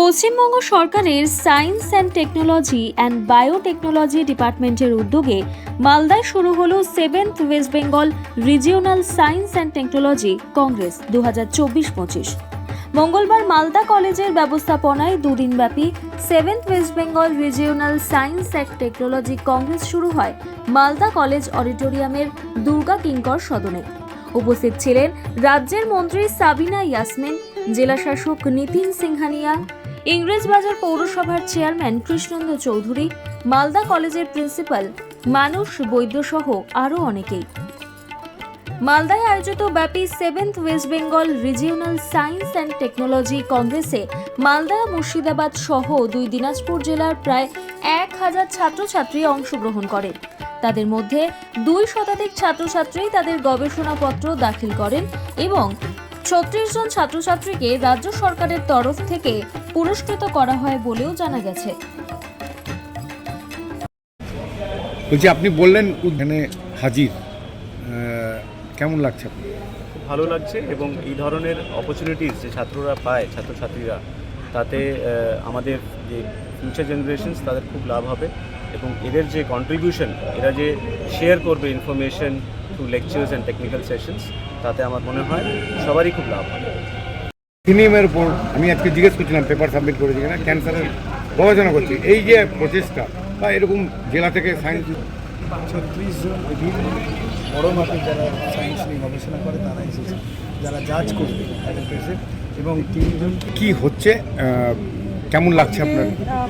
পশ্চিমবঙ্গ সরকারের science and technology and biotechnology ডিপার্টমেন্টের উদ্যোগে মালদায় শুরু হলো seventh West Bengal regional science and technology congress দু হাজার চব্বিশ পঁচিশ। মঙ্গলবার মালদা কলেজের ব্যবস্থাপনায় দুদিনব্যাপী seventh West Bengal regional science and technology congress শুরু হয় মালদা কলেজ অডিটোরিয়ামের দুর্গা কিঙ্কর সদনে। উপস্থিত ছিলেন রাজ্যের মন্ত্রী সাবিনা ইয়াসমিন, জেলাশাসক নীতিন সিংহানিয়া ইংরেজবাজার পৌরসভার চেয়ারম্যান কৃষ্ণন্দ চৌধুরী, মালদা কলেজের প্রিন্সিপাল মানুষ বৈদ্যসহ আরও অনেকেই। মালদায় আয়োজিত ব্যাপী seventh West Bengal regional science and technology কংগ্রেসে মালদা মুর্শিদাবাদ সহ দুই দিনাজপুর জেলার প্রায় এক হাজার ছাত্রছাত্রী অংশগ্রহণ করেন তাদের মধ্যে দুই শতাধিক ছাত্রছাত্রী তাদের গবেষণাপত্র দাখিল করেন এবং ছত্রিশ জন ছাত্রছাত্রীকে রাজ্য সরকারের তরফ থেকে পুরস্কৃত করা হয় বলেও জানা গেছে। বলছি আপনি বললেন এখানে হাজির। কেমন লাগছে আপনার? খুব ভালো লাগছে এবং এই ধরনের অপরচুনিটিস যে ছাত্ররা পায় ছাত্রছাত্রীরা তাতে আমাদের যে ফিউচার জেনারেশনস তাদের খুব লাভ হবে এবং এদের যে কন্ট্রিবিউশন এরা যে শেয়ার করবে information through lectures and technical sessions তাতে আমার মনে হয় সবারই খুব লাভ হবে। ফিনিমের উপর আমি আজকে জিজ্ঞেস করছিলাম পেপার সাবমিট করেছি কিনা ক্যান্সারের গবেষণা করছি। এই যে প্রচেষ্টা বা এরকম জেলা থেকে সায়েন্স ছত্রিশ জন বিভিন্ন বড় মাপের যারা সায়েন্স নিয়ে গবেষণা করে তারা এসেছে। যারা জাজ করবে এবং তিনজন কি হচ্ছে কেমন লাগছে আপনার?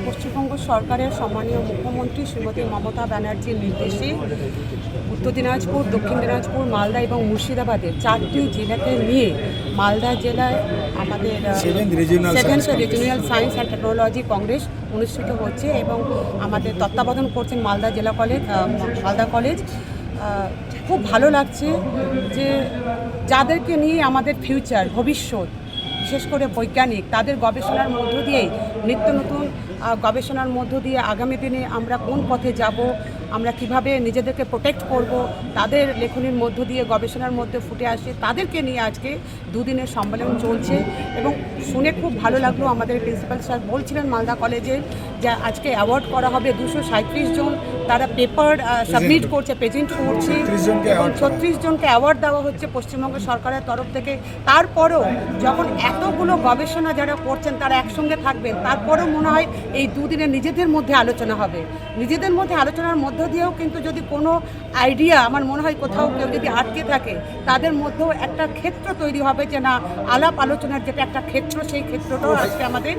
পশ্চিমবঙ্গ সরকারের সম্মানীয় মুখ্যমন্ত্রী শ্রীমতী মমতা ব্যানার্জির নির্দেশে উত্তর দিনাজপুর দক্ষিণ দিনাজপুর মালদা এবং মুর্শিদাবাদের চারটি জেলাকে নিয়ে মালদা জেলায় আমাদের seventh regional science and technology congress অনুষ্ঠিত হচ্ছে এবং আমাদের তত্ত্বাবধান করছেন মালদা জেলা কলেজ মালদা কলেজ খুব ভালো লাগছে যে যাদেরকে নিয়ে আমাদের ফিউচার ভবিষ্যৎ বিশেষ করে বৈজ্ঞানিক, তাদের গবেষণার মধ্য দিয়ে নিত্য নতুন গবেষণার মধ্য দিয়ে আগামী দিনে আমরা কোন পথে যাব, আমরা কীভাবে নিজেদেরকে প্রোটেক্ট করব, তাদের লেখনীর মধ্য দিয়ে, গবেষণার মধ্যে ফুটে আসে তাদেরকে নিয়ে আজকে দুদিনের সম্মেলন চলছে। এবং শুনে খুব ভালো লাগল আমাদের প্রিন্সিপাল স্যার বলছিলেন মালদা কলেজে যে আজকে অ্যাওয়ার্ড করা হবে দুশো জন তারা পেপার সাবমিট করছে প্রেজেন্ট করছে এবং। ছত্রিশ জনকে অ্যাওয়ার্ড দেওয়া হচ্ছে পশ্চিমবঙ্গ সরকারের তরফ থেকে। তারপরেও যখন এতগুলো গবেষণা যারা করছেন তারা একসঙ্গে থাকবেন তারপরেও মনে হয় এই দুদিনে নিজেদের মধ্যে আলোচনা হবে। নিজেদের মধ্যে আলোচনার মধ্য দিয়েও কিন্তু যদি কোনো আইডিয়া আমার মনে হয় কোথাও কেউ যদি আটকে থাকে তাদের মধ্যেও একটা ক্ষেত্র তৈরি হবে যে না আলাপ আলোচনার যেটা একটা ক্ষেত্র সেই ক্ষেত্রটাও আজকে আমাদের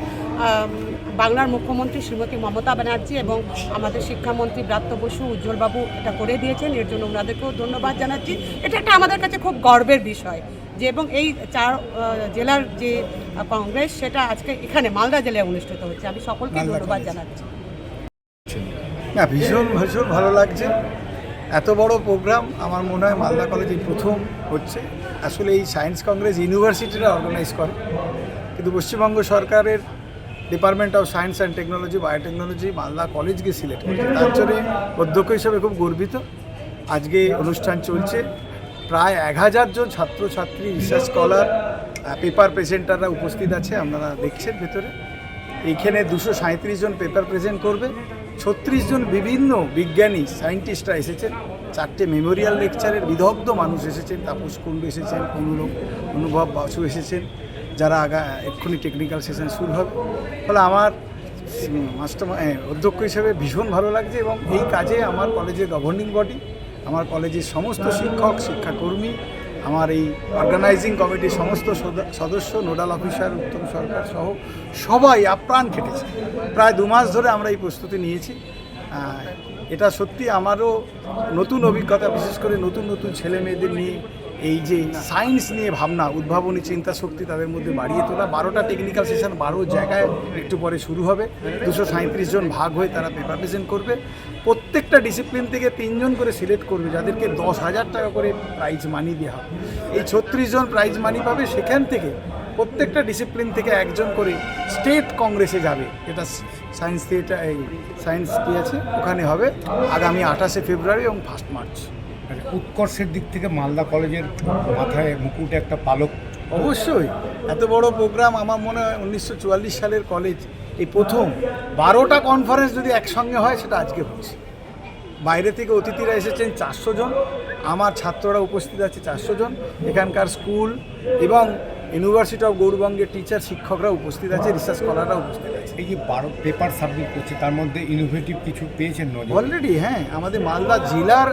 আম, বাংলার মুখ্যমন্ত্রী শ্রীমতী মমতা ব্যানার্জি এবং আমাদের শিক্ষামন্ত্রী ব্রাত্য বসু উজ্জ্বলবাবু এটা করে দিয়েছেন এর জন্য ওনাদেরকেও ধন্যবাদ জানাচ্ছি। এটা একটা আমাদের কাছে খুব গর্বের বিষয় যে এবং এই চার জেলার যে কংগ্রেস সেটা আজকে এখানে মালদা জেলায় অনুষ্ঠিত হচ্ছে। আমি সকলকে ধন্যবাদ জানাচ্ছি। না ভীষণ ভীষণ ভালো লাগছে। এত বড় প্রোগ্রাম আমার মনে হয় মালদা কলেজে প্রথম হচ্ছে। আসলে এই সায়েন্স কংগ্রেস ইউনিভার্সিটিরা অর্গানাইজ করে। কিন্তু পশ্চিমবঙ্গ সরকারের department of science and technology biotechnology Malda কলেজকে সিলেক্ট করেছে। তার জন্য অধ্যক্ষ হিসেবে খুব গর্বিত। আজকে অনুষ্ঠান চলছে। প্রায় এক হাজার জন ছাত্রছাত্রী রিসার্চ স্কলার পেপার প্রেজেন্টাররা উপস্থিত আছে। আপনারা দেখছেন ভেতরে। এইখানে দুশো সাঁত্রিশ জন পেপার প্রেজেন্ট করবে। ছত্রিশ জন বিভিন্ন বিজ্ঞানী সায়েন্টিস্টরা এসেছেন। চারটে মেমোরিয়াল লেকচারের বিদগ্ধ মানুষ এসেছেন। তাপস কুণ্ডু এসেছেন অনুরূপ অনুভব বাসু এসেছেন। যারা আগা, এক্ষুনি টেকনিক্যাল সেশন শুরু হবে। ফলে আমার মাস্টার অধ্যক্ষ হিসেবে ভীষণ ভালো লাগছে এবং এই কাজে আমার কলেজের গভর্নিং বডি আমার কলেজের সমস্ত শিক্ষক, শিক্ষাকর্মী, আমার এই অর্গানাইজিং কমিটির সমস্ত সদস্য নোডাল অফিসার উত্তম সরকার সহ সবাই আপ্রাণ খেটেছে। প্রায় দু মাস ধরে আমরা এই প্রস্তুতি নিয়েছি। এটা সত্যি আমারও নতুন অভিজ্ঞতা, বিশেষ করে নতুন নতুন ছেলে মেয়েদের নিয়ে এই যে সায়েন্স নিয়ে ভাবনা, উদ্ভাবনী চিন্তা শক্তি তাদের মধ্যে বাড়িয়ে তোলা, বারোটা টেকনিক্যাল সেশন বারো জায়গায় একটু পরে শুরু হবে। দুশো সাঁত্রিশ জন ভাগ হয়ে তারা পেপার প্রেজেন্ট করবে। প্রত্যেকটা ডিসিপ্লিন থেকে তিনজন করে সিলেক্ট করবে, যাদেরকে দশ হাজার টাকা করে প্রাইজ মানি দেওয়া হবে। এই ছত্রিশ জন প্রাইজ মানি পাবে, সেখান থেকে প্রত্যেকটা ডিসিপ্লিন থেকে একজন করে স্টেট কংগ্রেসে যাবে। এটা সায়েন্স থিয়েটার এই সায়েন্স কি আছে? ওখানে হবে আগামী আঠাশে ফেব্রুয়ারি এবং ফার্স্ট মার্চ উৎকর্ষের দিক থেকে মালদা কলেজের মাথায় মুকুট একটা পালক। অবশ্যই। এত বড় প্রোগ্রাম আমার মনে হয় উনিশশো চুয়াল্লিশ সালের কলেজ এই প্রথম বারোটা কনফারেন্স যদি একসঙ্গে হয়, সেটা আজকে হচ্ছে। বাইরে থেকে অতিথিরা এসেছেন চারশো জন। আমার ছাত্ররা উপস্থিত আছে চারশো জন। এখানকার স্কুল এবং ইউনিভার্সিটি অফ গৌরবঙ্গের টিচার শিক্ষকরা উপস্থিত আছে রিসার্চ স্কলাররা উপস্থিত আছে। এই যে বারো পেপার সাবমিট করছে তার মধ্যে ইনোভেটিভ কিছু পেয়েছেন অলরেডি হ্যাঁ আমাদের মালদা জেলার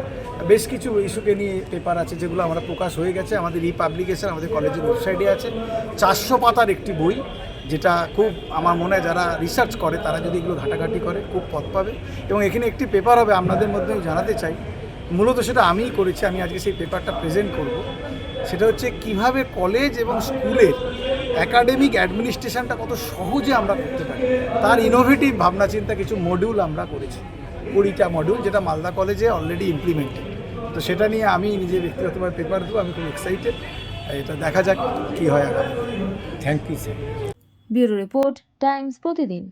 বেশ কিছু ইস্যুকে নিয়ে পেপার আছে যেগুলো আমরা প্রকাশ হয়ে গেছে। আমাদের ই পাবলিকেশন আমাদের কলেজের ওয়েবসাইটে আছে। চারশো পাতার একটি বই যেটা খুব আমার মনে হয় যারা রিসার্চ করে তারা যদি এগুলো ঘাটাঘাটি করে খুব পথ পাবে। এবং এখানে একটি পেপার হবে আপনাদের মধ্যে জানাতে চাই। মূলত সেটা আমিই করেছি আমি আজকে সেই পেপারটা প্রেজেন্ট করব। সেটা হচ্ছে কীভাবে কলেজ এবং স্কুলের অ্যাকাডেমিক অ্যাডমিনিস্ট্রেশনটা কত সহজে আমরা করতে পারি। তার ইনোভেটিভ ভাবনা চিন্তা কিছু মডিউল আমরা করেছি। কুড়িটা মডিউল যেটা মালদা কলেজে অলরেডি ইমপ্লিমেন্টেড তো সেটা নিয়ে আমি নিজে ব্যক্তিগতভাবে পেপার দেবো আমি খুব এক্সাইটেড এটা দেখা যাক কী হয় আগামী thank you sir bureau report Times প্রতিদিন।